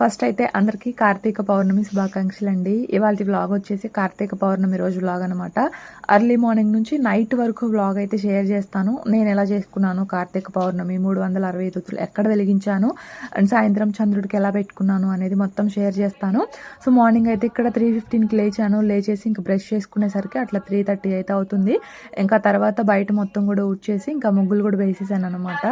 First అయితే అందరికీ కార్తీక పౌర్ణమి శుభాకాంక్షలు అండి ఇవాళ వ్లాగ్ వచ్చేసి కార్తీక పౌర్ణమి రోజు వ్లాగ్ అనమాట అర్లీ మార్నింగ్ నుంచి నైట్ వరకు వ్లాగ్ అయితే షేర్ చేస్తాను. నేను ఎలా చేసుకున్నాను కార్తీక పౌర్ణమి మూడు వందల అరవై ఐదు ఎక్కడ వెలిగించాను అండ్ సాయంత్రం చంద్రుడికి ఎలా పెట్టుకున్నాను అనేది మొత్తం షేర్ చేస్తాను. సో మార్నింగ్ అయితే ఇక్కడ త్రీ ఫిఫ్టీన్కి లేచాను. లేచేసి ఇంకా బ్రష్ చేసుకునేసరికి అట్లా త్రీ థర్టీ అయితే అవుతుంది. ఇంకా తర్వాత బయట మొత్తం కూడా ఉడ్చేసి ఇంకా ముగ్గులు కూడా వేసేసాను అనమాట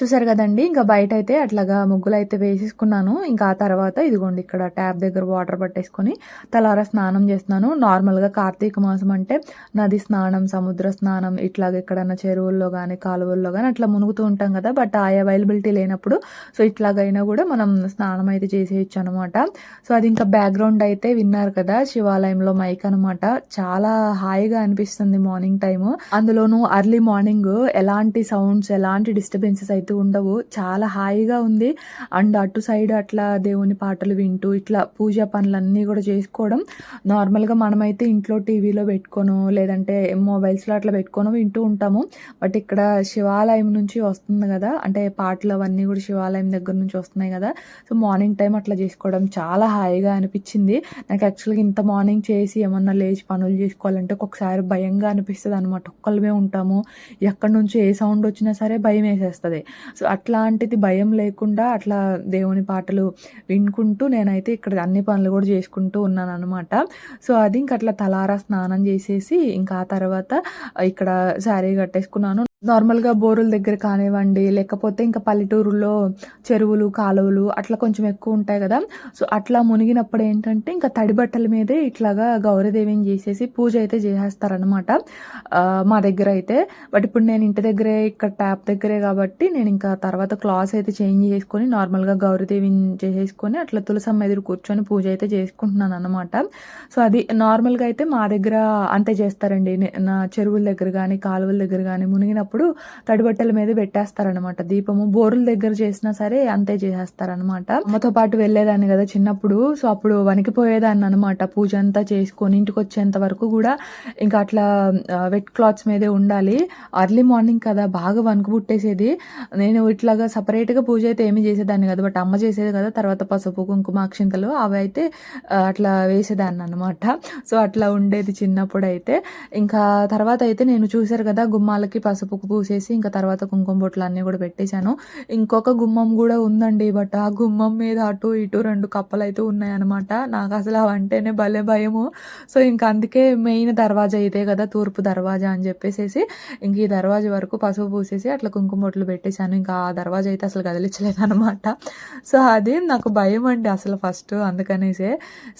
చూసారు కదండి ఇంకా బయట అయితే అట్లాగా ముగ్గులు అయితే వేసేసుకున్నాను. ఇంకా ఆ తర్వాత ఇదిగోండి ఇక్కడ ట్యాప్ దగ్గర వాటర్ పట్టేసుకొని తలారా స్నానం చేస్తున్నాను. నార్మల్గా కార్తీక మాసం అంటే నది స్నానం సముద్ర స్నానం ఇట్లాగ ఎక్కడన్నా చెరువుల్లో కానీ కాలువల్లో కానీ అట్లా మునుగుతూ ఉంటాం కదా. బట్ ఆ అవైలబిలిటీ లేనప్పుడు సో ఇట్లాగైనా కూడా మనం స్నానం అయితే చేసేయచ్చు అనమాట సో అది ఇంకా బ్యాక్గ్రౌండ్ అయితే విన్నారు కదా శివాలయంలో మైక్ అనమాట చాలా హాయిగా అనిపిస్తుంది మార్నింగ్ టైము. అందులోనూ అర్లీ మార్నింగ్ ఎలాంటి సౌండ్స్ ఎలాంటి డిస్టర్బెన్సెస్ అయితే ఉండవు చాలా హాయిగా ఉంది. అండ్ అటు సైడ్ అట్లా దేవుని పాటలు వింటూ ఇట్లా పూజ పనులన్నీ కూడా చేసుకోవడం నార్మల్గా మనమైతే ఇంట్లో టీవీలో పెట్టుకోను లేదంటే మొబైల్స్లో అట్లా పెట్టుకోను వింటూ ఉంటాము. బట్ ఇక్కడ శివాలయం నుంచి వస్తుంది కదా అంటే పాటలు అవన్నీ కూడా శివాలయం దగ్గర నుంచి వస్తున్నాయి కదా. సో మార్నింగ్ టైం అట్లా చేసుకోవడం చాలా హాయిగా అనిపించింది. నాకు యాక్చువల్గా ఇంత మార్నింగ్ చేసి ఏమన్నా లేచి పనులు చేసుకోవాలంటే ఒక్కొక్కసారి భయంగా అనిపిస్తుంది అనమాట ఒక్కళ్ళమే ఉంటాము. ఎక్కడి నుంచి ఏ సౌండ్ వచ్చినా సరే భయం వేసేస్తుంది. సో అట్లాంటిది భయం లేకుండా అట్లా దేవుని పాటలు వినుకుంటూ నేనైతే ఇక్కడ అన్ని పనులు కూడా చేసుకుంటూ ఉన్నాను అనమాట సో అది ఇంక అట్లా తలారా స్నానం చేసేసి ఇంకా ఆ తర్వాత ఇక్కడ శారీ కట్టేసుకున్నాను. నార్మల్గా బోరుల దగ్గర కానివ్వండి లేకపోతే ఇంకా పల్లెటూరులో చెరువులు కాలువలు అట్లా కొంచెం ఎక్కువ ఉంటాయి కదా. సో అట్లా మునిగినప్పుడు ఏంటంటే ఇంకా తడి బట్టల మీదే ఇట్లాగా గౌరీదేవిని చేసేసి పూజ అయితే చేసేస్తారనమాట మా దగ్గర అయితే. బట్ ఇప్పుడు నేను ఇంటి దగ్గరే ఇక్కడ ట్యాప్ దగ్గరే కాబట్టి నేను ఇంకా తర్వాత క్లాస్ అయితే చేంజ్ చేసుకొని నార్మల్గా గౌరీదేవిని చేసేసుకొని అట్లా తులసమ్మ ఎదురు కూర్చొని పూజ అయితే చేసుకుంటున్నాను అనమాట సో అది నార్మల్గా అయితే మా దగ్గర అంతే చేస్తారండి. నే- నా చెరువుల దగ్గర కానీ కాలువల దగ్గర కానీ మునిగినప్పుడు తడిబట్టల మీద పెట్టేస్తారనమాట దీపము బోర్ల దగ్గర చేసినా సరే అంతే చేసేస్తారనమాట అమ్మతో పాటు వెళ్ళేదాన్ని కదా చిన్నప్పుడు. సో అప్పుడు వణికిపోయేదాన్ని అనమాట పూజ అంతా చేసుకొని ఇంటికి వచ్చేంత వరకు కూడా ఇంకా అట్లా వెట్ క్లాత్స్ మీదే ఉండాలి. అర్లీ మార్నింగ్ కదా బాగా వణుకు పుట్టేసేది. నేను ఇట్లాగా సపరేట్గా పూజ అయితే ఏమి చేసేదాన్ని కదా. బట్ అమ్మ చేసేది కదా తర్వాత పసుపు కుంకుమ అక్షింతలు అవి అయితే అట్లా వేసేదాన్ని అనమాట సో అట్లా ఉండేది చిన్నప్పుడు అయితే ఇంకా తర్వాత అయితే నేను చూశారు కదా గుమ్మాలకి పసుపు పూసేసి ఇంకా తర్వాత కుంకుమ బొట్లు అన్నీ కూడా పెట్టేశాను. ఇంకొక గుమ్మం కూడా ఉందండి బట్ ఆ గుమ్మం మీద అటు ఇటు రెండు కప్పలు అయితే ఉన్నాయన్నమాట. నాకు అసలు అవంటేనే భలే భయము. సో ఇంకా అందుకే మెయిన్ దర్వాజా ఇదే కదా తూర్పు దర్వాజా అని చెప్పేసేసి ఇంక ఈ దర్వాజా వరకు పసుపు పూసేసి అట్లా కుంకుమ బొట్లు పెట్టేశాను. ఇంకా ఆ దర్వాజా అయితే అసలు కదిలించలేదు అనమాట సో అది నాకు భయం అండి అసలు ఫస్ట్ అందుకనేసే.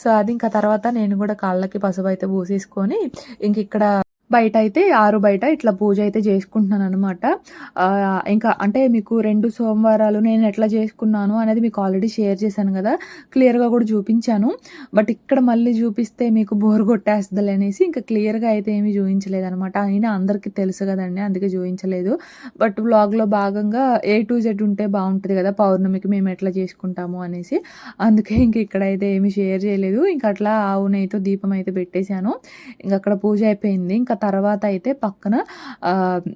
సో అది ఇంకా తర్వాత నేను కూడా కాళ్ళకి పసుపు అయితే పూసేసుకొని ఇంక ఇక్కడ బయట అయితే ఆరు బయట ఇట్లా పూజ అయితే చేసుకుంటున్నాను అనమాట ఇంకా అంటే మీకు రెండు సోమవారాలు నేను ఎట్లా చేసుకున్నాను అనేది మీకు ఆల్రెడీ షేర్ చేశాను కదా. క్లియర్గా కూడా చూపించాను. బట్ ఇక్కడ మళ్ళీ చూపిస్తే మీకు బోర్ కొట్టేస్తుంది అనేసి ఇంకా క్లియర్గా అయితే ఏమీ చూపించలేదు అనమాట అయినా అందరికీ తెలుసు కదండి అందుకే చూపించలేదు బట్ వ్లాగ్లో భాగంగా ఏ టు జెడ్ ఉంటే బాగుంటుంది కదా పౌర్ణమికి మేము ఎట్లా చేసుకుంటాము అనేసి. అందుకే ఇంక ఇక్కడైతే ఏమీ షేర్ చేయలేదు. ఇంకా అట్లా ఆవు నెయ్యితో దీపం అయితే పెట్టేశాను. ఇంకా అక్కడ పూజ అయిపోయింది. ఇంకా తర్వాత అయితే పక్కన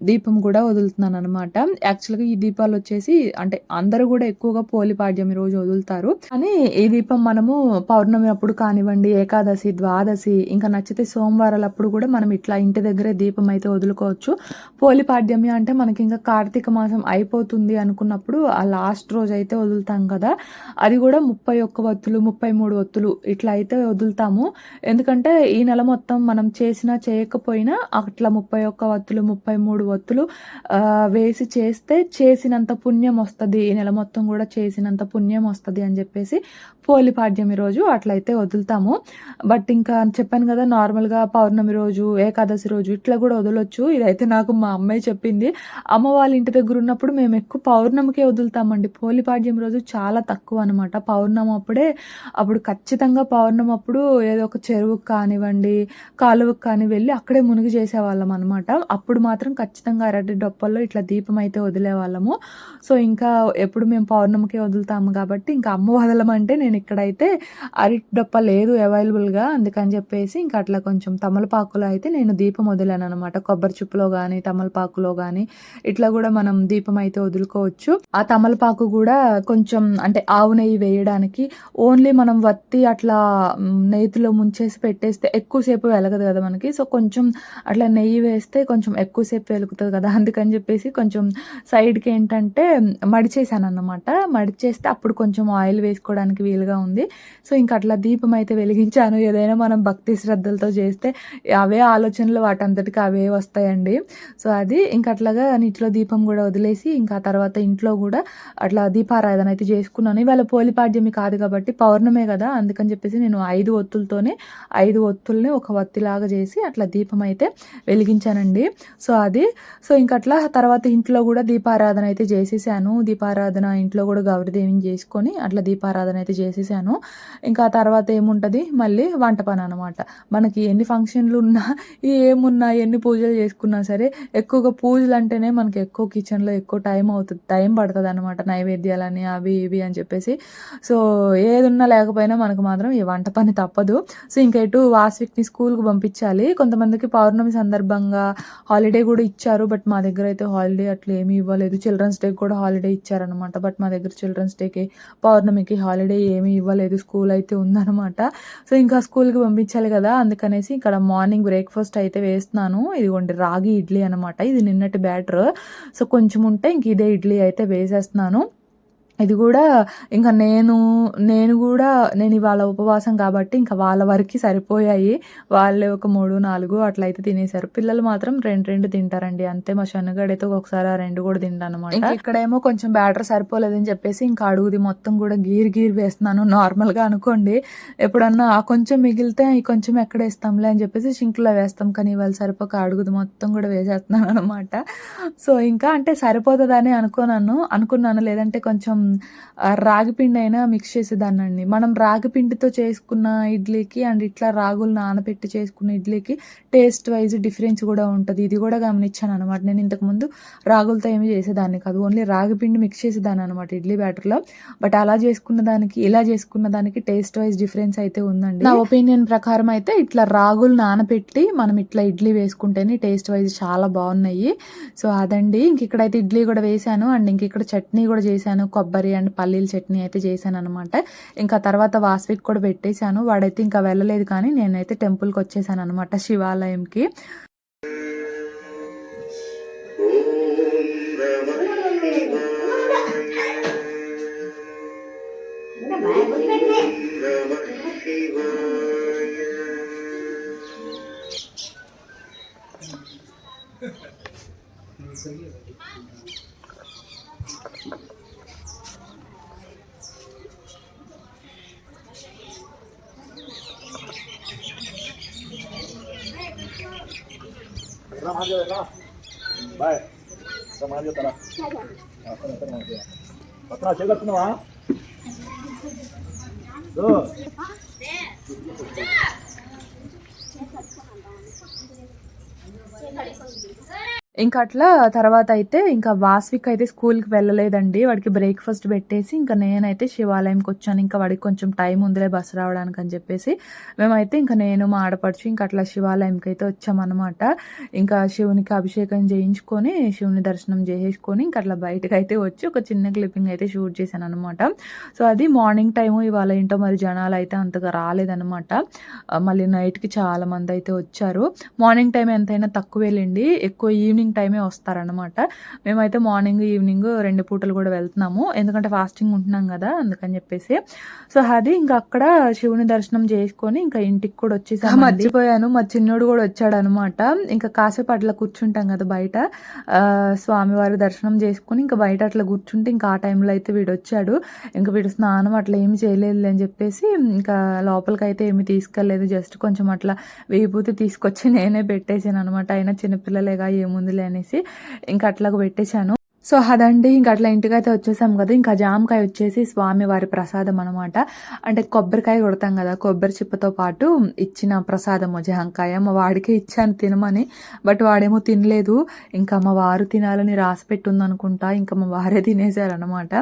దీపం కూడా వదులుతున్నాను అనమాట యాక్చువల్గా ఈ దీపాలు వచ్చేసి అంటే అందరూ కూడా ఎక్కువగా పోలి పాడ్యమి రోజు వదులుతారు. కానీ ఈ దీపం మనము పౌర్ణమి అప్పుడు కానివ్వండి ఏకాదశి ద్వాదశి ఇంకా నచ్చితే సోమవారాలు అప్పుడు కూడా మనం ఇట్లా ఇంటి దగ్గరే దీపం అయితే వదులుకోవచ్చు. పోలి పాడ్యమి అంటే మనకి ఇంకా కార్తీక మాసం అయిపోతుంది అనుకున్నప్పుడు ఆ లాస్ట్ రోజు అయితే వదులుతాం కదా. అది కూడా ముప్పై ఒక్క వత్తులు ముప్పై మూడు వత్తులు ఇట్లా అయితే వదులుతాము. ఎందుకంటే ఈ నెల మొత్తం మనం చేసినా చేయకపోయినా అట్లా ముప్పై ఒక్క వత్తులు ముప్పై మూడు వత్తులు వేసి చేస్తే చేసినంత పుణ్యం వస్తుంది. ఈ నెల మొత్తం కూడా చేసినంత పుణ్యం వస్తుంది అని చెప్పేసి పోలి పాడ్యమి రోజు అట్లయితే వదులుతాము. బట్ ఇంకా చెప్పాను కదా నార్మల్గా పౌర్ణమి రోజు ఏకాదశి రోజు ఇట్లా కూడా వదలొచ్చు. ఇదైతే నాకు మా అమ్మాయి చెప్పింది. అమ్మ వాళ్ళ ఇంటి దగ్గర ఉన్నప్పుడు మేము ఎక్కువ పౌర్ణమికే వదులుతామండి. పోలిపాడ్యం రోజు చాలా తక్కువ అనమాట పౌర్ణమి అప్పుడే అప్పుడు ఖచ్చితంగా పౌర్ణమి అప్పుడు ఏదో ఒక చెరువుకు కానివ్వండి కాలువకు కానీ వెళ్ళి అక్కడే మునిగి చేసేవాళ్ళం అనమాట అప్పుడు మాత్రం ఖచ్చితంగా అరటి డొప్పల్లో ఇట్లా దీపం అయితే వదిలేవాళ్ళము. సో ఇంకా ఎప్పుడు మేము పౌర్ణమికే వదులుతాము కాబట్టి ఇంకా అమ్మ వదలమంటే నేను ఇక్కడైతే అరటి డొప్ప లేదు అవైలబుల్గా. అందుకని చెప్పేసి ఇంకా అట్లా కొంచెం తమలపాకులో అయితే నేను దీపం వదిలాను అనమాట కొబ్బరి చుప్పులో కానీ తమలపాకులో కానీ ఇట్లా కూడా మనం దీపం అయితే వదులుకోవచ్చు. ఆ తమలపాకు కూడా కొంచెం అంటే ఆవు నెయ్యి వేయడానికి ఓన్లీ మనం వత్తి అట్లా నెయ్యిలో ముంచేసి పెట్టేస్తే ఎక్కువసేపు వెలగదు కదా మనకి. సో కొంచెం అట్లా నెయ్యి వేస్తే కొంచెం ఎక్కువసేపు వెలుగుతుంది కదా. అందుకని చెప్పేసి కొంచెం సైడ్కి ఏంటంటే మడిచేసాను అనమాట మడిచేస్తే అప్పుడు కొంచెం ఆయిల్ వేసుకోవడానికి వీలుగా ఉంది. సో ఇంకా అట్లా దీపం అయితే వెలిగించాను. ఏదైనా మనం భక్తి శ్రద్ధలతో చేస్తే అవే ఆలోచనలు వాటంతటికి అవే వస్తాయండి. సో అది ఇంకా అట్లాగా నీటిలో దీపం కూడా వదిలేసి ఇంకా తర్వాత ఇంట్లో కూడా అట్లా దీపారాధన అయితే చేసుకున్నాను. ఇవాళ పోలిపాడ్యమి కాదు కాబట్టి పౌర్ణమే కదా అందుకని చెప్పేసి నేను ఐదు ఒత్తులతోనే ఐదు ఒత్తుల్ని ఒక వత్తిలాగా చేసి అట్లా దీపం అయితే వెలిగించానండి. సో అది. సో ఇంకా అట్లా తర్వాత ఇంట్లో కూడా దీపారాధన అయితే చేసేసాను. దీపారాధన ఇంట్లో కూడా గౌరీదేవిని చేసుకొని అట్లా దీపారాధన అయితే చేసేసాను. ఇంకా ఆ తర్వాత ఏముంటుంది? మళ్ళీ వంట పని అనమాట మనకి ఎన్ని ఫంక్షన్లు ఉన్నా ఏమున్నా ఎన్ని పూజలు చేసుకున్నా సరే ఎక్కువగా పూజలు అంటేనే మనకి ఎక్కువ కిచెన్లో ఎక్కువ టైం అవుతుంది టైం పడుతుంది అనమాట నైవేద్యాలని అవి ఇవి అని చెప్పేసి. సో ఏది ఉన్నా లేకపోయినా మనకు మాత్రం ఈ వంట పని తప్పదు. సో ఇంకా ఇటు వాస్విక్ని స్కూల్కి పంపించాలి. కొంతమందికి పౌర్ణమి సందర్భంగా హాలిడే కూడా ఇచ్చారు బట్ మా దగ్గర అయితే హాలిడే అట్లా ఏమీ ఇవ్వలేదు. చిల్డ్రన్స్ డేకి కూడా హాలిడే ఇచ్చారనమాట బట్ మా దగ్గర చిల్డ్రన్స్ డేకి పౌర్ణమికి హాలిడే ఏమీ ఇవ్వలేదు స్కూల్ అయితే ఉందన్నమాట. సో ఇంకా స్కూల్కి పంపించాలి కదా అందుకనేసి ఇక్కడ మార్నింగ్ బ్రేక్ఫాస్ట్ అయితే వేస్తున్నాను. ఇదిగోండి రాగి ఇడ్లీ అనమాట ఇది నిన్నటి బ్యాటర్. సో కొంచెం ఉంటే ఇంక ఇదే ఇడ్లీ అయితే వేసేస్తున్నాను. ఇది కూడా ఇంకా నేను నేను కూడా నేను ఇవాళ ఉపవాసం కాబట్టి ఇంకా వాళ్ళ వరకు సరిపోయాయి. వాళ్ళే ఒక మూడు నాలుగు అట్లా అయితే తినేశారు. పిల్లలు మాత్రం రెండు రెండు తింటారండి. అంతే మా శనగడైతే ఒకసారి ఆ రెండు కూడా తింటాను అనమాట ఇక్కడేమో కొంచెం బ్యాటర్ సరిపోలేదని చెప్పేసి ఇంకా అడుగుది మొత్తం కూడా గీర్ గీర్ వేస్తున్నాను. నార్మల్గా అనుకోండి. ఎప్పుడన్నా కొంచెం మిగిలితే కొంచెం ఎక్కడ వేస్తాంలే అని చెప్పేసి సింక్లో వేస్తాం. కానీ ఇవాళ సరిపోక అడుగుది మొత్తం కూడా వేసేస్తున్నాను అనమాట సో ఇంకా అంటే సరిపోతుందని అనుకున్నాను అనుకున్నాను. లేదంటే కొంచెం రాగిపిండి రాగి పిండి అయినా మిక్స్ చేసేదాన్నండి. మనం రాగి పిండితో చేసుకున్న ఇడ్లీకి అండ్ ఇట్లా రాగులు నానబెట్టి చేసుకున్న ఇడ్లీకి టేస్ట్ వైజ్ డిఫరెన్స్ కూడా ఉంటుంది. ఇది కూడా గమనించాను అనమాట నేను ఇంతకుముందు రాగులతో ఏమి చేసేదాన్ని కాదు. ఓన్లీ రాగి పిండి మిక్స్ చేసేదాన్ని అనమాట ఇడ్లీ బ్యాటర్లో. బట్ అలా చేసుకున్న దానికి ఇలా చేసుకున్న దానికి టేస్ట్ వైజ్ డిఫరెన్స్ అయితే ఉందండి. నా ఒపీనియన్ ప్రకారం అయితే ఇట్లా రాగులు నానబెట్టి మనం ఇట్లా ఇడ్లీ వేసుకుంటేనే టేస్ట్ వైజ్ చాలా బాగున్నాయి. సో అదండి. ఇంక ఇక్కడైతే ఇడ్లీ కూడా వేసాను అండ్ ఇంక ఇక్కడ చట్నీ కూడా చేశాను. కొబ్బరి అండ్ పల్లీల చట్నీ అయితే చేశాను అనమాట ఇంకా తర్వాత వాస్విక్ కూడా పెట్టేశాను. వాడైతే ఇంకా వెళ్ళలేదు కానీ నేనైతే టెంపుల్కి వచ్చేసాను అనమాట శివాలయంకి బాయ్ సమాజ తర పత్రా చేయగలుగుతున్నావా ఇంకా అట్లా తర్వాత అయితే ఇంకా వాస్విక్ అయితే స్కూల్కి వెళ్ళలేదండి. వాడికి బ్రేక్ఫాస్ట్ పెట్టేసి ఇంకా నేనైతే శివాలయంకి వచ్చాను. ఇంకా వాడికి కొంచెం టైం ఉందిలే బస్సు రావడానికి అని చెప్పేసి. మేమైతే ఇంకా నేను మా ఆడపడుచు ఇంకా అట్లా శివాలయంకి అయితే వచ్చామన్నమాట. ఇంకా శివునికి అభిషేకం చేయించుకొని శివుని దర్శనం చేసేసుకొని ఇంకా అట్లా బయటకు అయితే వచ్చి ఒక చిన్న క్లిప్పింగ్ అయితే షూట్ చేశాను అనమాట సో అది మార్నింగ్ టైము ఇవాళ ఏంటో మరి జనాలు అయితే అంతగా రాలేదనమాట మళ్ళీ నైట్కి చాలా మంది అయితే వచ్చారు. మార్నింగ్ టైం ఎంతైనా తక్కువ వెళ్ళండి ఎక్కువ ఈవినింగ్ టైమే వస్తారనమాట మేమైతే మార్నింగ్ ఈవినింగ్ రెండు పూటలు కూడా వెళ్తున్నాము. ఎందుకంటే ఫాస్టింగ్ ఉంటున్నాం కదా అందుకని చెప్పేసి. సో అది ఇంకా అక్కడ శివుని దర్శనం చేసుకొని ఇంకా ఇంటికి కూడా వచ్చేసాను మర్చిపోయాను. మా చిన్నోడు కూడా వచ్చాడు అనమాట ఇంకా కాసేపు అట్లా కూర్చుంటాం కదా బయట. స్వామివారి దర్శనం చేసుకొని ఇంకా బయట అట్లా కూర్చుంటే ఇంకా ఆ టైంలో అయితే వీడు వచ్చాడు. ఇంకా వీడు స్నానం అట్లా ఏమి చేయలేదు అని చెప్పేసి ఇంకా లోపలికి అయితే ఏమి తీసుకెళ్ళలేదు. జస్ట్ కొంచెం అట్లా వేయిపోతే తీసుకొచ్చి నేనే పెట్టేసాను అనమాట అయినా చిన్నపిల్లలేగా అనేసి ఇంకా అట్లాగ పెట్టేశాను. సో అదండి ఇంకా అట్లా ఇంటికి అయితే వచ్చేసాం కదా ఇంకా జామకాయ వచ్చేసి స్వామి వారి ప్రసాదం అనమాట అంటే కొబ్బరికాయ కొడతాం కదా కొబ్బరి చిప్పతో పాటు ఇచ్చిన ప్రసాదము జామకాయ. మా వాడికి ఇచ్చాను తినమని బట్ వాడేమో తినలేదు. ఇంకా మా వారు తినాలని రాసి పెట్టుంది అనుకుంటా ఇంకా మా వారే తినేశారనమాట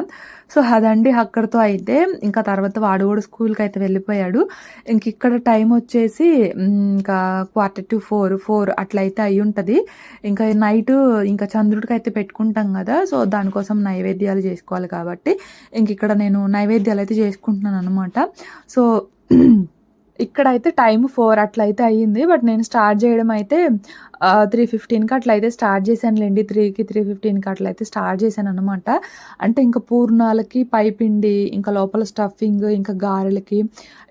సో అదండి అక్కడితో అయితే ఇంకా తర్వాత వాడు కూడా స్కూల్కి అయితే వెళ్ళిపోయాడు. ఇంక ఇక్కడ టైం వచ్చేసి ఇంకా క్వార్టర్ టు ఫోర్ ఫోర్ అట్లా అయితే అయి ఉంటుంది ఇంకా నైట్ ఇంకా చంద్రుడికి అయితే పెట్టుకుంటాం కదా సో దానికోసం నైవేద్యాలు చేసుకోవాలి కాబట్టి ఇంక ఇక్కడ నేను నైవేద్యాలు అయితే చేసుకుంటున్నాను అనమాట సో ఇక్కడైతే టైం ఫోర్ అట్లా అయితే అయ్యింది. బట్ నేను స్టార్ట్ చేయడం అయితే త్రీ ఫిఫ్టీన్కి అట్లా అయితే స్టార్ట్ చేశానులేండి. త్రీకి త్రీ ఫిఫ్టీన్కి అట్లా అయితే స్టార్ట్ చేశాను అనమాట అంటే ఇంకా పూర్ణాలకి పైపిండి ఇంకా లోపల స్టఫింగ్ ఇంకా గారెలకి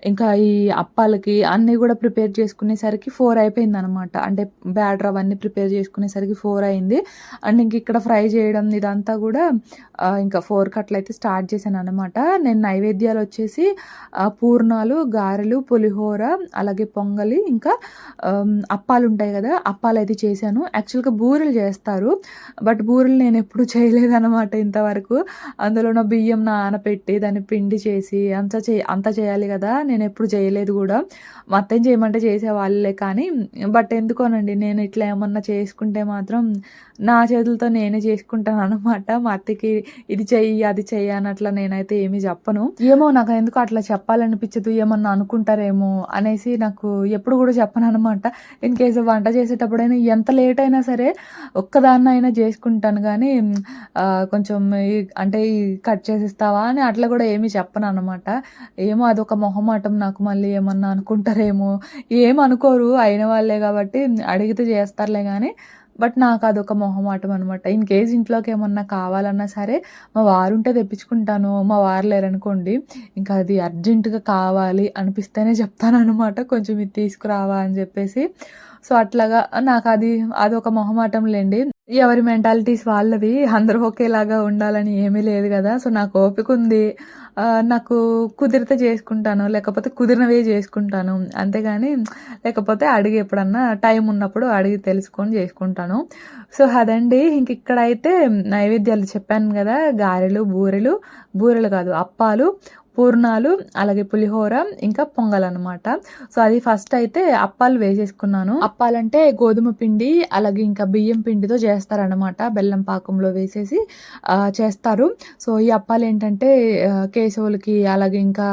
ఇంకా ఈ అప్పాలకి అన్నీ కూడా ప్రిపేర్ చేసుకునేసరికి ఫోర్ అయిపోయింది అనమాట అంటే బ్యాటర్ అవన్నీ ప్రిపేర్ చేసుకునేసరికి ఫోర్ అయింది. అండ్ ఇంక ఇక్కడ ఫ్రై చేయడం ఇదంతా కూడా ఇంకా ఫోర్కి అట్లయితే స్టార్ట్ చేశాను అనమాట నేను నైవేద్యాలు వచ్చేసి పూర్ణాలు గారెలు పులిహోర అలాగే పొంగలి ఇంకా అప్పాలు ఉంటాయి కదా అప్పాలు అది చేశాను. యాక్చువల్గా బూరెలు చేస్తారు. బట్ బూరెలు నేను ఎప్పుడు చేయలేదన్నమాట ఇంతవరకు. అందులో నా బియ్యం నానపెట్టి దాన్ని పిండి చేసి అంత చే అంత చేయాలి కదా. నేను ఎప్పుడు చేయలేదు కూడా. మొత్తం చేయమంటే చేసేవాళ్ళే కానీ బట్ ఎందుకోనండి నేను ఇట్లా ఏమన్నా చేసుకుంటే మాత్రం నా చేతులతో నేనే చేసుకుంటాను అనమాట మా అత్తకి ఇది చెయ్యి అది చెయ్యి అన్నట్లా నేనైతే ఏమీ చెప్పను. ఏమో నాకు ఎందుకు అట్లా చెప్పాలనిపించదు ఏమన్నా అనుకుంటారేమో అనేసి నాకు ఎప్పుడు కూడా చెప్పను అనమాట ఇన్ కేసు వంట చేసేటప్పుడైనా ఎంత లేట్ అయినా సరే ఒక్కదాన్న అయినా చేసుకుంటాను కానీ కొంచెం అంటే కట్ చేసిస్తావా అని అట్లా కూడా ఏమీ చెప్పను అనమాట ఏమో అదొక మొహమాటం నాకు మళ్ళీ ఏమన్నా అనుకుంటారేమో. ఏమనుకోరు అనుకోరు అయిన వాళ్ళే కాబట్టి అడిగితే చేస్తారులే కానీ బట్ నాకు అదొక మొహమాటం అనమాట ఇన్ కేస్ ఇంట్లోకి ఏమన్నా కావాలన్నా సరే మా వారు ఉంటే తెప్పించుకుంటాను మా వారు లేరనుకోండి ఇంకా అది అర్జెంటుగా కావాలి అనిపిస్తేనే చెప్తాను అనమాట కొంచెం ఇది తీసుకురావా అని చెప్పేసి. సో అట్లాగా నాకు అది అదొక మొహమాటం లేండి ఎవరి మెంటాలిటీస్ వాళ్ళవి అందరూ ఒకేలాగా ఉండాలని ఏమీ లేదు కదా సో నాకు ఓపిక ఉంది నాకు కుదిరితే చేసుకుంటాను లేకపోతే కుదిరినవే చేసుకుంటాను. అంతేగాని లేకపోతే అడిగి ఎప్పుడన్నా టైం ఉన్నప్పుడు అడిగి తెలుసుకొని చేసుకుంటాను. సో అదండి. ఇంక ఇక్కడైతే నైవేద్యాలు చెప్పాను కదా గారెలు బూరెలు. బూరెలు కాదు అప్పాలు. పూర్ణాలు అలాగే పులిహోర ఇంకా పొంగల్ అనమాట సో అది ఫస్ట్ అయితే అప్పాలు వేసేసుకున్నాను. అప్పాలంటే గోధుమ పిండి అలాగే ఇంకా బియ్యం పిండితో చేస్తారనమాట బెల్లం పాకంలో వేసేసి చేస్తారు. సో ఈ అప్పాలు ఏంటంటే కేశవులకి అలాగే ఇంకా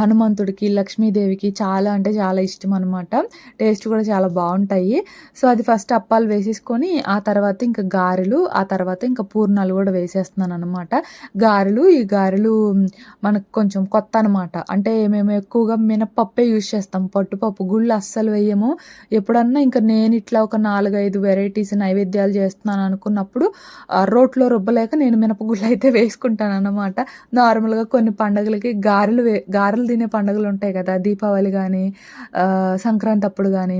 హనుమంతుడికి లక్ష్మీదేవికి చాలా అంటే చాలా ఇష్టం అనమాట టేస్ట్ కూడా చాలా బాగుంటాయి. సో అది ఫస్ట్ అప్పాలు వేసేసుకొని ఆ తర్వాత ఇంకా గారెలు ఆ తర్వాత ఇంకా పూర్ణాలు కూడా వేసేస్తున్నాను అనమాట గారెలు ఈ గారెలు మనకు కొంచెం కొత్త అనమాట అంటే మేము ఎక్కువగా మినపప్పే యూజ్ చేస్తాం. పట్టుపప్పు గుళ్ళు అస్సలు వేయము. ఎప్పుడన్నా ఇంకా నేను ఇట్లా ఒక నాలుగైదు వెరైటీస్ నైవేద్యాలు చేస్తున్నాను అనుకున్నప్పుడు రోట్లో రుబ్బలేక నేను మినపగుళ్ళు అయితే వేసుకుంటాను అనమాట నార్మల్గా కొన్ని పండగలకి గారెలు వే గారెలు తినే పండుగలు ఉంటాయి కదా దీపావళి కానీ సంక్రాంతి అప్పుడు కానీ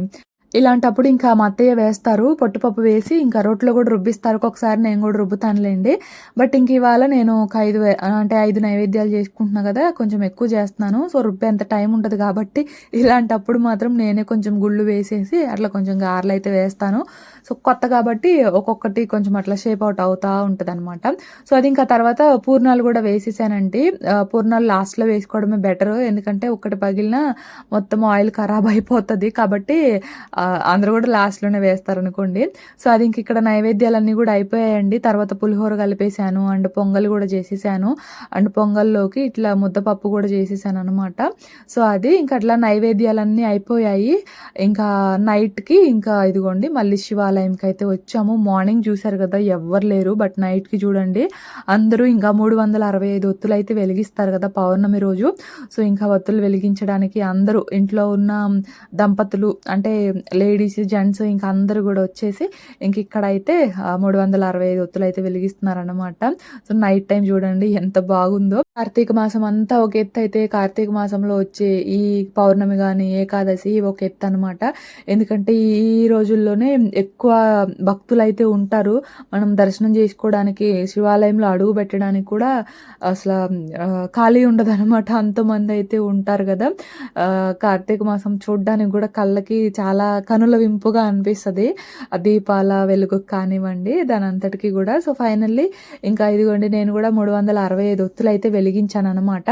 ఇలాంటప్పుడు ఇంకా మా అత్తయ్య వేస్తారు పొట్టుపప్పు వేసి ఇంకా రోట్లో కూడా రుబ్బిస్తారు. ఒకసారి నేను కూడా రుబ్బుతానులేండి. బట్ ఇంక ఇవాళ నేను ఒక ఐదు వే- అంటే ఐదు నైవేద్యాలు చేసుకుంటున్నా కదా కొంచెం ఎక్కువ చేస్తున్నాను. సో రుబ్బేంత టైం ఉంటుంది కాబట్టి ఇలాంటప్పుడు మాత్రం నేనే కొంచెం గుళ్ళు వేసేసి అట్లా కొంచెం గారెలు అయితే వేస్తాను. సో కొత్త కాబట్టి ఒక్కొక్కటి కొంచెం అట్లా షేప్ అవుట్ అవుతూ ఉంటుంది అనమాట సో అది ఇంకా తర్వాత పూర్ణాలు కూడా వేసేసానండి. పూర్ణాలు లాస్ట్లో వేసుకోవడమే బెటర్. ఎందుకంటే ఒకటి పగిలిన మొత్తం ఆయిల్ ఖరాబ్ అయిపోతుంది కాబట్టి అందరూ కూడా లాస్ట్లోనే వేస్తారు అనుకోండి సో అది ఇంక ఇక్కడ నైవేద్యాలన్నీ కూడా అయిపోయాయండి. తర్వాత పులిహోర కలిపేశాను అండ్ పొంగల్ కూడా చేసేసాను. అండ్ పొంగల్లోకి ఇట్లా ముద్దపప్పు కూడా చేసేసాను అనమాట సో అది ఇంకా అట్లా నైవేద్యాలన్నీ అయిపోయాయి. ఇంకా నైట్కి ఇంకా ఇదిగోండి మళ్ళీ శివాలయంకి అయితే వచ్చాము. మార్నింగ్ చూశారు కదా ఎవ్వరు లేరు బట్ నైట్కి చూడండి. అందరూ ఇంకా మూడు వందల అరవై ఐదు ఒత్తులు అయితే వెలిగిస్తారు కదా పౌర్ణమి రోజు. సో ఇంకా ఒత్తులు వెలిగించడానికి అందరూ ఇంట్లో ఉన్న దంపతులు అంటే లేడీస్ జెంట్స్ ఇంకా అందరూ కూడా వచ్చేసి ఇంక ఇక్కడైతే మూడు వందల అరవై ఐదు ఒత్తులు అయితే వెలిగిస్తున్నారనమాట సో నైట్ టైం చూడండి ఎంత బాగుందో. కార్తీక మాసం అంతా ఒక ఎత్తు అయితే కార్తీక మాసంలో వచ్చే ఈ పౌర్ణమి కానీ ఏకాదశి ఒక ఎత్తు అనమాట ఎందుకంటే ఈ రోజుల్లోనే ఎక్కువ భక్తులు అయితే ఉంటారు. మనం దర్శనం చేసుకోవడానికి శివాలయంలో అడుగు పెట్టడానికి కూడా అసలు ఖాళీ ఉండదు అనమాట అంతమంది అయితే ఉంటారు కదా. కార్తీక మాసం చూడడానికి కూడా కళ్ళకి చాలా కనుల వింపుగా అనిపిస్తుంది. ఆ దీపాల వెలుగు కానివ్వండి దాని అంతటికి కూడా. సో ఫైనల్లీ ఇంకా ఇదిగోండి నేను కూడా మూడు వందల అరవై ఐదు ఒత్తులు అయితే వెలిగించాను అనమాట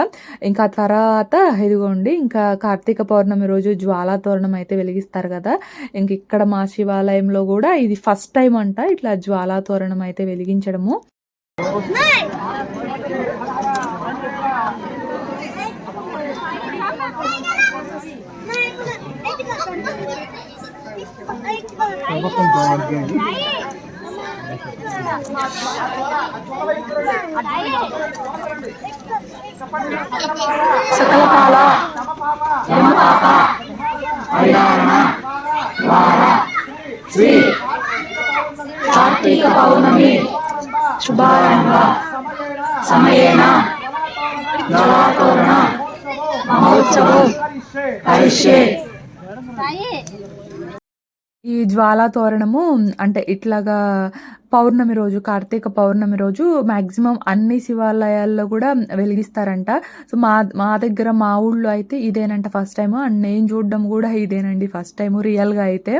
ఇంకా తర్వాత ఇదిగోండి ఇంకా కార్తీక పౌర్ణమి రోజు జ్వాలా తోరణం అయితే వెలిగిస్తారు కదా. ఇంక ఇక్కడ మా శివాలయంలో కూడా ఇది ఫస్ట్ టైం అంట ఇట్లా జ్వాలా తోరణం అయితే వెలిగించడము. సకల కాల శ్రీ కార్తీక పౌర్ణమి శుభారంభ సమయేన జలాతోరణ మహోత్సవం హరిష్యే జ్వాలా తోరణము అంటే ఇట్లాగా పౌర్ణమి రోజు కార్తీక పౌర్ణమి రోజు మ్యాక్సిమం అన్ని శివాలయాల్లో కూడా వెలిగిస్తారంట. సో మా మా దగ్గర మా ఊళ్ళో అయితే ఇదేనంట ఫస్ట్ టైం అండ్ నేను చూడడం కూడా ఇదేనండి ఫస్ట్ టైం రియల్గా అయితే.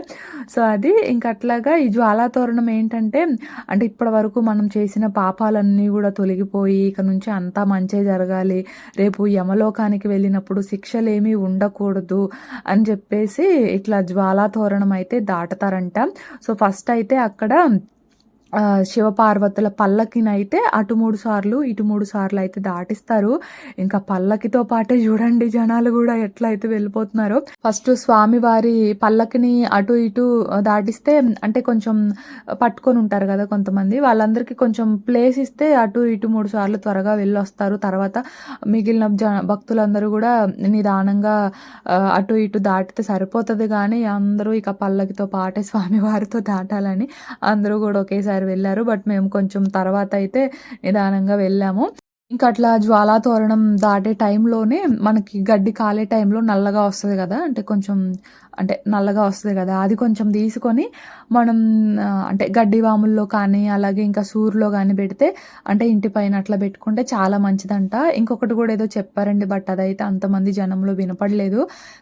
సో అది ఇంకా అట్లాగా ఈ జ్వాలా తోరణం ఏంటంటే అంటే ఇప్పటి వరకు మనం చేసిన పాపాలన్నీ కూడా తొలగిపోయి ఇక నుంచి అంతా మంచే జరగాలి. రేపు యమలోకానికి వెళ్ళినప్పుడు శిక్షలు ఏమీ ఉండకూడదు అని చెప్పేసి ఇట్లా జ్వాలా తోరణం అయితే దాటుతారంట. సో ఫస్ట్ అయితే అక్కడ శివపార్వతుల పల్లకినైతే అటు మూడు సార్లు ఇటు మూడు సార్లు అయితే దాటిస్తారు. ఇంకా పల్లకితో పాటే చూడండి జనాలు కూడా ఎట్లా అయితే వెళ్ళిపోతున్నారో. ఫస్ట్ స్వామివారి పల్లకిని అటు ఇటు దాటిస్తే అంటే కొంచెం పట్టుకొని ఉంటారు కదా కొంతమంది. వాళ్ళందరికీ కొంచెం ప్లేస్ ఇస్తే అటు ఇటు మూడు సార్లు త్వరగా వెళ్ళొస్తారు. తర్వాత మిగిలిన జ భక్తులందరూ కూడా నిదానంగా అటు ఇటు దాటితే సరిపోతుంది కానీ అందరూ ఇక పల్లకితో పాటే స్వామివారితో దాటాలని అందరూ కూడా ఒకేసారి వెళ్ళారు బట్ మేము కొంచెం తర్వాత అయితే నిదానంగా వెళ్ళాము. ఇంకా అట్లా జ్వాలా తోరణం దాటే టైంలోనే మనకి గడ్డి కాలే టైంలో నల్లగా వస్తుంది కదా అంటే కొంచెం అంటే నల్లగా వస్తుంది కదా అది కొంచెం తీసుకొని మనం అంటే గడ్డి వాముల్లో కానీ అలాగే ఇంకా సూర్లో కానీ పెడితే అంటే ఇంటి పైన అట్లా పెట్టుకుంటే చాలా మంచిదంట. ఇంకొకటి కూడా ఏదో చెప్పారండి బట్ అదైతే అంతమంది జనంలో వినపడలేదు.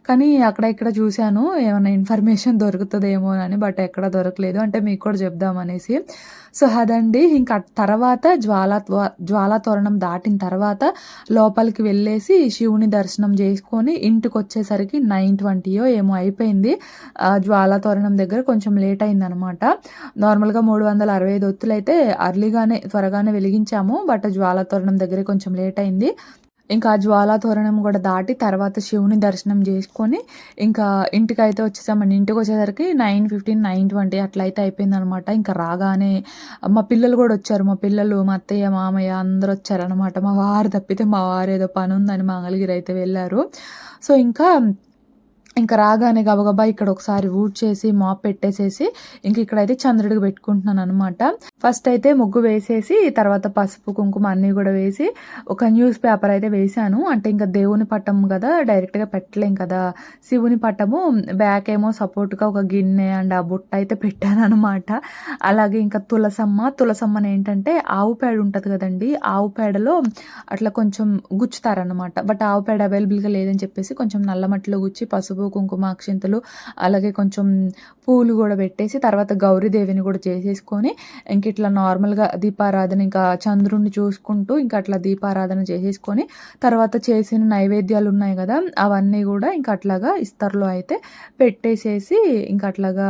కానీ అక్కడ ఇక్కడ చూశాను ఏమైనా ఇన్ఫర్మేషన్ దొరుకుతుందేమో అని బట్ ఎక్కడ దొరకలేదు. అంటే మీకు కూడా చెప్దామనేసి సో అదండి ఇంకా తర్వాత జ్వాలా త్వ- జ్వాలా తోరణం దాటిన తర్వాత లోపలికి వెళ్ళేసి శివుని దర్శనం చేసుకొని ఇంటికి వచ్చేసరికి నైన్ ట్వంటీయో ఏమో అయిపోయింది. ఆ జ్వాలా తోరణం దగ్గర కొంచెం లేట్ అయింది అనమాట నార్మల్గా మూడు వందల అరవై ఐదు ఒత్తులు అయితే అర్లీగానే త్వరగానే వెలిగించాము బట్ జ్వాలా తోరణం దగ్గర కొంచెం లేట్ అయింది. ఇంకా జ్వాలా తోరణం కూడా దాటి తర్వాత శివుని దర్శనం చేసుకొని ఇంకా ఇంటికి అయితే వచ్చేసామండి. ఇంటికి వచ్చేసరికి నైన్ ఫిఫ్టీన్ నైన్ ట్వంటీ అట్లా అయితే అయిపోయింది అనమాట ఇంకా రాగానే మా పిల్లలు కూడా వచ్చారు. మా పిల్లలు మా అత్తయ్య మామయ్య అందరూ వచ్చారనమాట. మా వారు తప్పితే మా వారు ఏదో పని ఉందని మంగళగిరి అయితే వెళ్ళారు. సో ఇంకా ఇంకా రాగానే గబగబా ఇక్కడ ఒకసారి ఊడ్ చేసి మాప్ పెట్టేసేసి ఇంక ఇక్కడైతే చంద్రుడికి పెట్టుకుంటున్నాను అనమాట ఫస్ట్ అయితే ముగ్గు వేసేసి తర్వాత పసుపు కుంకుమ అన్నీ కూడా వేసి ఒక న్యూస్ పేపర్ అయితే వేశాను. అంటే ఇంకా దేవుని పట్టం కదా డైరెక్ట్గా పెట్టలేం కదా. శివుని పట్టము బ్యాక్ ఏమో సపోర్ట్గా ఒక గిన్నె అండ్ ఆ బుట్ట అయితే పెట్టాను అనమాట అలాగే ఇంకా తులసమ్మ. తులసమ్మని ఏంటంటే ఆవు పేడ ఉంటుంది కదండి ఆవు పేడలో అట్లా కొంచెం గుచ్చుతారనమాట బట్ ఆవు పేడ అవైలబుల్గా లేదని చెప్పేసి కొంచెం నల్ల మట్టిలో గుచ్చి పసుపు పసుపు కుంకుమాక్షింతలు అలాగే కొంచెం పూలు కూడా పెట్టేసి తర్వాత గౌరీదేవిని కూడా చేసేసుకొని ఇంక ఇట్లా నార్మల్గా దీపారాధన ఇంకా చంద్రుడిని చూసుకుంటూ ఇంకా అట్లా దీపారాధన చేసేసుకొని తర్వాత చేసిన నైవేద్యాలు ఉన్నాయి కదా అవన్నీ కూడా ఇంకా అట్లాగా ఇస్తర్లో అయితే పెట్టేసేసి ఇంకా అట్లాగా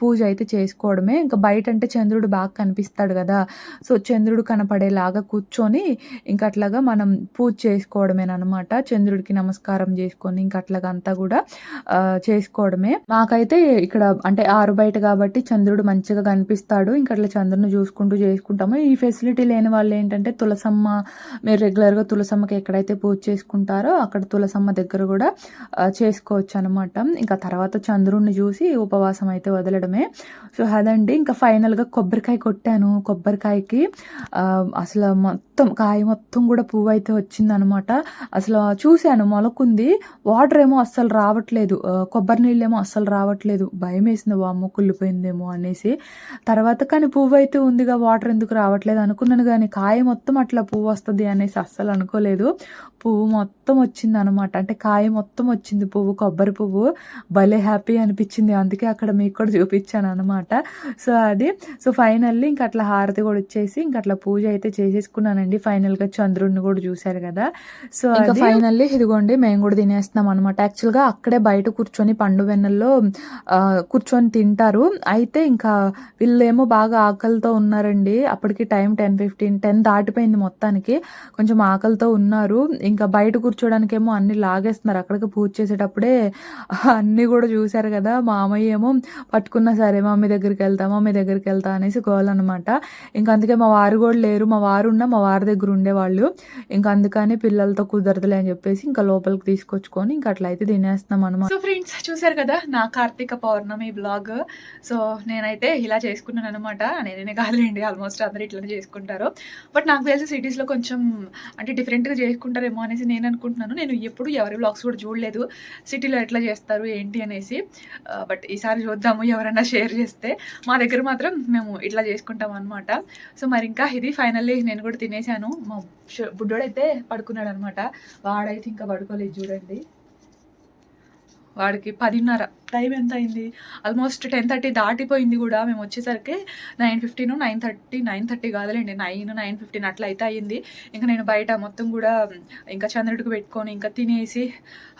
పూజ అయితే చేసుకోవడమే. ఇంకా బయట అంటే చంద్రుడు బాగా కనిపిస్తాడు కదా సో చంద్రుడు కనపడేలాగా కూర్చొని ఇంకా అట్లాగా మనం పూజ చేసుకోవడమేనమాట చంద్రుడికి నమస్కారం చేసుకొని ఇంకా అట్లాగా అంతా కూడా చేసుకోవడమే. మాకైతే ఇక్కడ అంటే ఆరు బయట కాబట్టి చంద్రుడు మంచిగా కనిపిస్తాడు. ఇంకా అట్లా చంద్రుని చూసుకుంటూ చేసుకుంటాము. ఈ ఫెసిలిటీ లేని వాళ్ళు ఏంటంటే తులసమ్మ మీరు రెగ్యులర్గా తులసమ్మకి ఎక్కడైతే పూజ చేసుకుంటారో అక్కడ తులసమ్మ దగ్గర కూడా చేసుకోవచ్చు అనమాట ఇంకా తర్వాత చంద్రుడిని చూసి ఉపవాసం అయితే వదలడమే. సో అదండి. ఇంకా ఫైనల్గా కొబ్బరికాయ కొట్టాను. కొబ్బరికాయకి అసలు మొత్తం కాయ మొత్తం కూడా పువ్వు అయితే వచ్చిందనమాట అసలు చూశాను మొలకుంది. వాటర్ ఏమో అస్సలు రావట్లేదు. ఆ, కొబ్బరి నీళ్ళేమో అస్సలు రావట్లేదు. భయం వేసింది. వామ్మ కుళ్ళిపోయిందేమో అనేసి. తర్వాత కానీ పువ్వు అయితే ఉందిగా వాటర్ ఎందుకు రావట్లేదు అనుకున్నాను కానీ కాయ మొత్తం అట్లా పువ్వు వస్తుంది అనేసి అస్సలు అనుకోలేదు. పువ్వు మొత్తం వచ్చింది అనమాట అంటే కాయ మొత్తం వచ్చింది పువ్వు కొబ్బరి పువ్వు. భలే హ్యాపీ అనిపించింది. అందుకే అక్కడ మీకు కూడా చూపించాను అనమాట. సో అది. సో ఫైనల్లీ ఇంకా అట్లా హారతి కూడా వచ్చేసి ఇంకా అట్లా పూజ అయితే చేసేసుకున్నానండి. ఫైనల్గా చంద్రుడిని కూడా చూశారు కదా. సో ఇంకా ఫైనల్లీ ఇదిగోండి మేము కూడా తినేస్తున్నాం అనమాట. యాక్చువల్గా అక్కడే బయట కూర్చొని పండు వెన్నెల్లో కూర్చొని తింటారు. అయితే ఇంకా వీళ్ళేమో బాగా ఆకలితో ఉన్నారండి. అప్పటికి టైం టెన్ ఫిఫ్టీన్ టెన్ దాటిపోయింది మొత్తానికి. కొంచెం ఆకలితో ఉన్నారు. ఇంకా బయట కూర్చోడానికేమో అన్ని లాగేస్తున్నారు. అక్కడికి పూజ చేసేటప్పుడే అన్నీ కూడా చూశారు కదా. మా మామయ్య ఏమో పట్టుకున్నా సరే మమ్మీ దగ్గరికి వెళ్తా మమ్మీ దగ్గరికి వెళ్తా అనేసి గోల్ అనమాట ఇంకా అందుకే మా వారు కూడా లేరు. మా వారు ఉన్న మా వారి దగ్గర ఉండేవాళ్ళు. ఇంకా అందుకని పిల్లలతో కుదరదులే అని చెప్పేసి ఇంకా లోపలికి తీసుకొచ్చుకొని ఇంకా అట్లయితే తినేస్తున్నాం అనమాట సో ఫ్రెండ్స్ చూసారు కదా నా కార్తీక పౌర్ణమి బ్లాగ్ సో నేనైతే ఇలా చేసుకున్నాను అనమాట నేనే కాదులేండి ఆల్మోస్ట్ అందరూ ఇట్లా చేసుకుంటారు. బట్ నాకు తెలిసి సిటీస్లో కొంచెం అంటే డిఫరెంట్గా చేసుకుంటారేమో అనేసి నేను అనుకుంటున్నాను. నేను ఎప్పుడు ఎవరి బ్లాగ్స్ కూడా చూడలేదు. సిటీలో ఎట్లా చేస్తారు ఏంటి అనేసి. Uh, బట్ ఈసారి చూద్దాము ఎవరైనా షేర్ చేస్తే. మా దగ్గర మాత్రం మేము ఇట్లా చేసుకుంటాం అనమాట సో మరి ఇంకా ఇది ఫైనల్లీ నేను కూడా తినేసాను. మా బుడ్డోడైతే పడుకున్నాడు అనమాట వాడైతే ఇంకా పడుకోలేదు చూడండి. వాడికి పదిన్నర. టైం ఎంత అయింది ఆల్మోస్ట్ టెన్ థర్టీ దాటిపోయింది కూడా. మేము వచ్చేసరికి nine fifteen nine thirty nine thirty కాదులేండి. నైన్ నైన్ ఫిఫ్టీన్ అట్లా అయితే అయ్యింది. ఇంకా నేను బయట మొత్తం కూడా ఇంకా చంద్రుడికి పెట్టుకొని ఇంకా తినేసి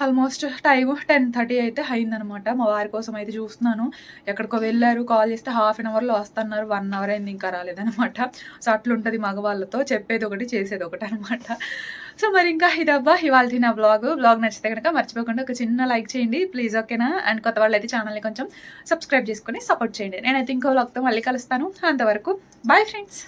ఆల్మోస్ట్ టైం టెన్ థర్టీ అయితే అయిందనమాట మా వారి కోసం అయితే చూస్తున్నాను. ఎక్కడికో వెళ్ళారు. కాల్ చేస్తే హాఫ్ అన్ అవర్లో వస్తున్నారు. వన్ అవర్ అయింది ఇంకా రాలేదనమాట. సో అట్లుంటుంది మగవాళ్ళతో చెప్పేది ఒకటి చేసేది ఒకటి అనమాట. సో మరి ఇంకా ఇదబ్బా ఇవాళ నా బ్లాగ్ బ్లాగ్ నచ్చితే కనుక మర్చిపోకుండా ఒక చిన్న లైక్ చేయండి. ప్లీజ్ ఓకేనా అండ్ కొత్త వాళ్ళు అయితే ఛానల్ని కొంచెం సబ్స్క్రైబ్ చేసుకొని సపోర్ట్ చేయండి. నేనైతే ఇంకో బ్లాగ్తో మళ్ళీ కలుస్తాను. అంతవరకు బాయ్ ఫ్రెండ్స్